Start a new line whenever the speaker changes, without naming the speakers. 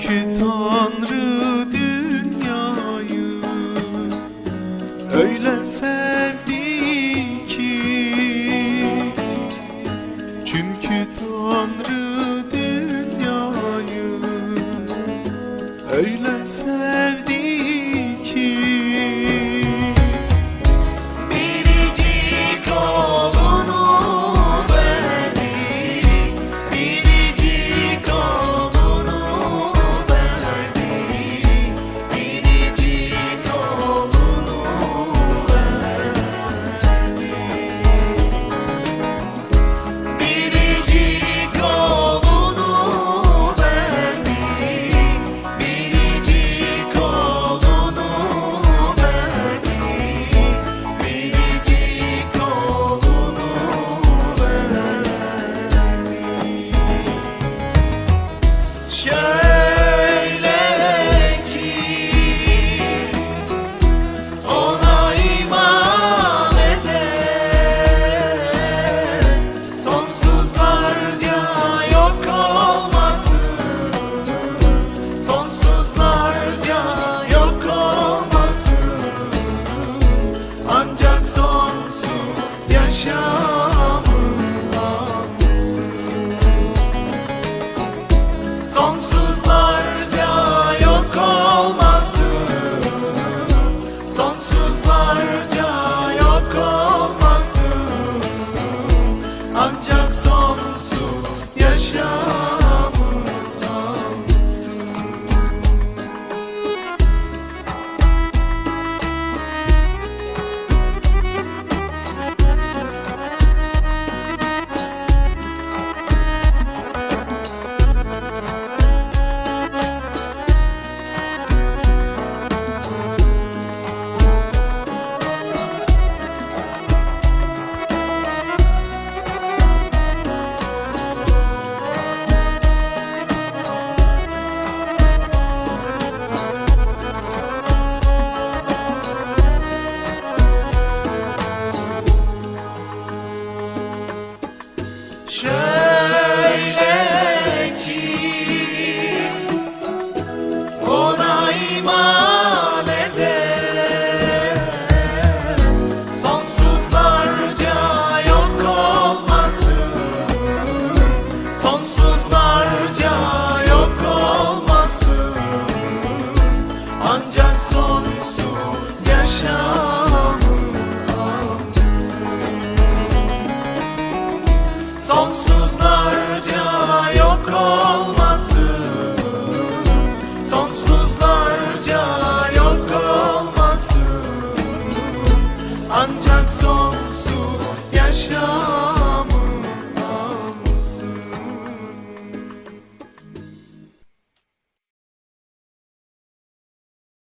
ki Tanrı dünyayı Öyle sevdi ki. Çünkü Tanrı dünyayı Öyle sevdi Sonsuzlarca Şöyle ki ona iman eden Sonsuzlarca yok olmasın. Sonsuzlarca yok olmasın. Ancak sonsuz yaşamın Sonsuzlarca